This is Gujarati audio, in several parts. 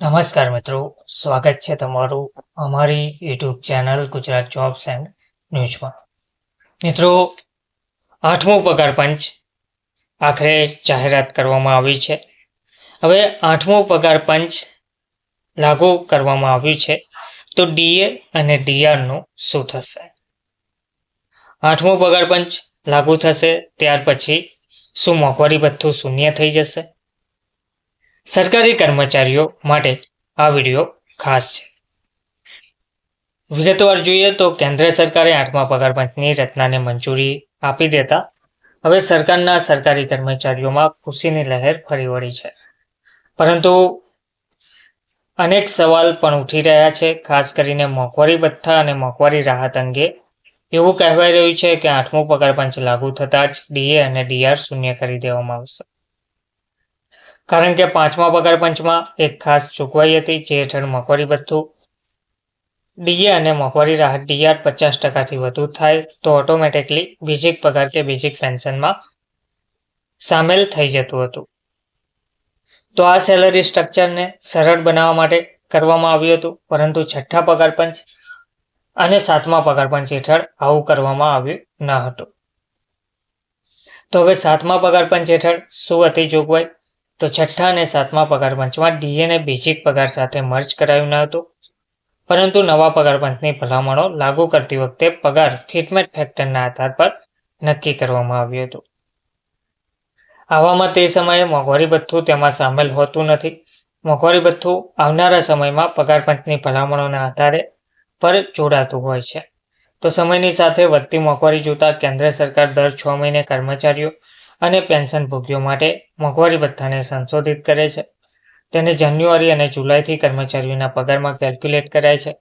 નમસ્કાર મિત્રો, સ્વાગત છે તમારું અમારી YouTube channel Gujarat jobs and ન્યૂઝમાં મિત્રો, આઠમો પગાર પંચ આખરે જાહેરાત કરવામાં આવી છે. હવે આઠમો પગાર પંચ લાગુ કરવામાં આવ્યું છે. તો ડીએ અને ડીઆરનું શું થશે? આઠમો પગાર પંચ લાગુ થશે, ત્યાર પછી શું મોંઘવારી ભથ્થું શૂન્ય થઈ જશે? સરકારી કર્મચારીઓ માટે આ વીડિયો ખાસ છે. વિગતવાર જોઈએ તો કેન્દ્ર સરકારે આઠમા પગાર પંચની રચનાને મંજૂરી આપી દેતા હવે સરકારના સરકારી કર્મચારીઓમાં ખુશીની લહેર ફરી વળી છે. પરંતુ અનેક સવાલ પણ ઉઠી રહ્યા છે, ખાસ કરીને મોંઘવારી ભથ્થા અને મોંઘવારી રાહત અંગે. એવું કહેવાય રહ્યું છે કે આઠમો પગાર પંચ લાગુ થતાં જ ડીએ અને ડીઆર શૂન્ય કરી દેવામાં આવશે. કારણ કે પાંચમા પગાર પંચમાં એક ખાસ જોગવાઈ હતી જે હેઠળ મોંઘવારી ભથ્થું, ડીએ અને મોંઘવારી રાહત ડીઆર પચાસ ટકાથી વધુ થાય તો ઓટોમેટિકલી બેઝિક પગાર કે બેઝિક પેન્શનમાં સામેલ થઈ જતું હતું. તો આ સેલરી સ્ટ્રક્ચરને સરળ બનાવવા માટે કરવામાં આવ્યું હતું, પરંતુ છઠ્ઠા પગાર પંચ અને સાતમા પગાર પંચ હેઠળ આવું કરવામાં આવ્યું ન હતું. તો હવે સાતમા પગાર પંચ હેઠળ શું હતી જોગવાઈ? તો છઠ્ઠા અને સાતમા પગાર ડીએને બેઝિક પગાર સાથે મર્જ કરાયું ન હતું. પરંતુ નવા પગાર ભલામણો લાગુ કરતી વખતે પગાર ફિટમેટ ફેક્ટરના આધાર પર નક્કી કરવામાં આવ્યું હતું. આવામાં તે સમયે મોંઘવારી ભથ્થું તેમાં સામેલ હોતું નથી. મોંઘવારી ભથ્થું આવનારા સમયમાં પગાર પંચની ભલામણોના આધારે પર જોડાતું હોય છે. તો સમયની સાથે વધતી મોંઘવારી જોતા કેન્દ્ર સરકાર દર છ મહિને કર્મચારીઓ અને પેન્શન ભોગીઓ માટે મોંઘવારી ભથ્થાને સંશોધિત કરે છે. તેને જાન્યુઆરી અને જુલાઈથી કર્મચારીઓના પગારમાં કેલ્ક્યુલેટ કરાય છે.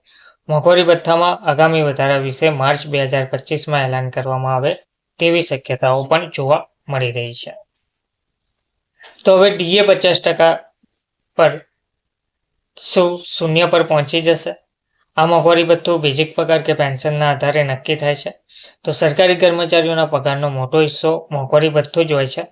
મોંઘવારી ભથ્થામાં આગામી વધારા વિશે માર્ચ બે હજાર પચીસમાં એલાન કરવામાં આવે તેવી શક્યતાઓ પણ જોવા મળી રહી છે. તો હવે ડીએ પચાસ ટકા પર શું શૂન્ય પર પહોંચી જશે? આ મોંઘવારી ભથ્થું બેઝિક પગાર કે પેન્શનના આધારે નક્કી થાય છે. તો સરકારી કર્મચારીઓના પગારનો મોટો હિસ્સો મોંઘવારી ભથ્થું જ હોય છે.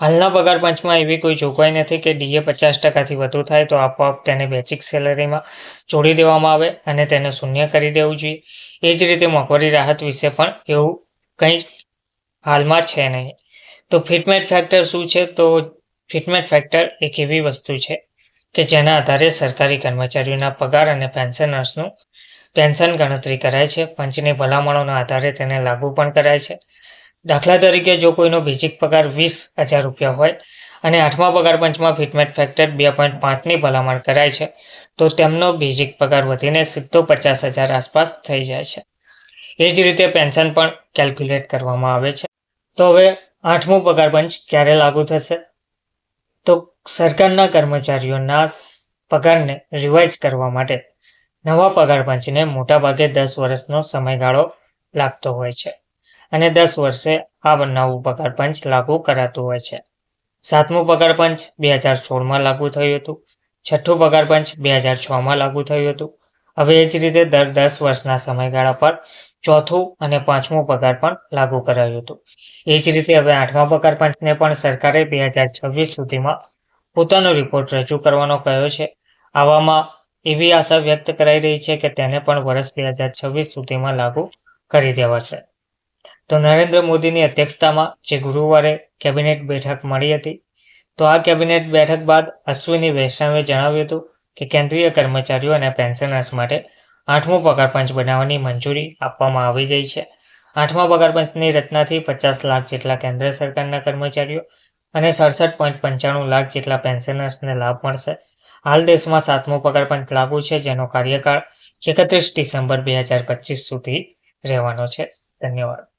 હાલના પગાર પંચમાં એવી કોઈ જોગવાઈ નથી કે ડીએ પચાસ ટકાથી વધુ થાય તો આપોઆપ તેને બેઝિક સેલરીમાં જોડી દેવામાં આવે અને તેને શૂન્ય કરી દેવું જોઈએ. એ જ રીતે મોંઘવારી રાહત વિશે પણ એવું કંઈ હાલમાં છે નહીં. તો ફિટમેટ ફેક્ટર શું છે? તો ફિટમેટ ફેક્ટર એક એવી વસ્તુ છે કે જેના આધારે સરકારી કર્મચારીઓના પગાર અને પેન્શનર્સનું પેન્શન ગણતરી કરાય છે. પંચની ભલામણોના આધારે તેને લાગુ પણ કરાય છે. દાખલા તરીકે જો કોઈનો બેઝિક પગાર વીસ હજાર રૂપિયા હોય અને આઠમા પગાર પંચમાં ફિટમેટ ફેક્ટર બે પોઈન્ટ પાંચની ભલામણ કરાય છે, તો તેમનો બેઝિક પગાર વધીને સીધો પચાસ હજાર આસપાસ થઈ જાય છે. એ જ રીતે પેન્શન પણ કેલ્ક્યુલેટ કરવામાં આવે છે. તો હવે આઠમું પગાર પંચ ક્યારે લાગુ થશે? તો સરકારના કર્મચારીઓના પગારને રિવાઇઝ કરવા માટે નવા પગાર પંચને મોટાભાગે દસ વર્ષનો સમયગાળો લાગતો હોય છે અને દસ વર્ષે આ નવું પગાર પંચ લાગુ કરાતું હોય છે. સાતમું પગાર પંચ બે હજાર સોળમાં લાગુ થયું હતું. છઠ્ઠું પગાર પંચ બે હજાર છમાં લાગુ થયું હતું. હવે એ જ રીતે દર દસ વર્ષના સમયગાળા પર ચોથું અને પાંચમું પગાર પણ લાગુ કરાયું હતું. એ જ રીતે હવે આઠમા પગાર પંચને પણ સરકારે બે હજાર છવ્વીસ સુધીમાં પોતાનો રિપોર્ટ રજૂ કરવાનો કહ્યો છે? આવામાં એવી આશા વ્યક્ત કરાઈ રહી છે કે તેને પણ વર્ષ બે હજાર છવ્વીસ સુધીમાં લાગુ કરી દેવાશે. તો નરેન્દ્ર મોદીની અધ્યક્ષતામાં જે ગુરુવારે કેબિનેટ બેઠક મળી હતી, તો આ કેબિનેટ બેઠક બાદ અશ્વિની વૈષ્ણવે જણાવ્યું હતું કે કેન્દ્રીય કર્મચારીઓ અને પેન્શનર્સ માટે આઠમો પગાર પંચ બનાવવાની મંજૂરી આપવામાં આવી ગઈ છે. આઠમા પગાર પંચની રચનાથી પચાસ લાખ જેટલા કેન્દ્ર સરકારના કર્મચારીઓ અને સડસઠ પોઈન્ટ પંચાણું લાખ જેટલા પેન્શનર્સને લાભ મળશે. હાલ દેશમાં સાતમો પગાર પંચ લાગુ છે, જેનો કાર્યકાળ એકત્રીસ ડિસેમ્બર બે હજાર પચીસ સુધી રહેવાનો છે. ધન્યવાદ.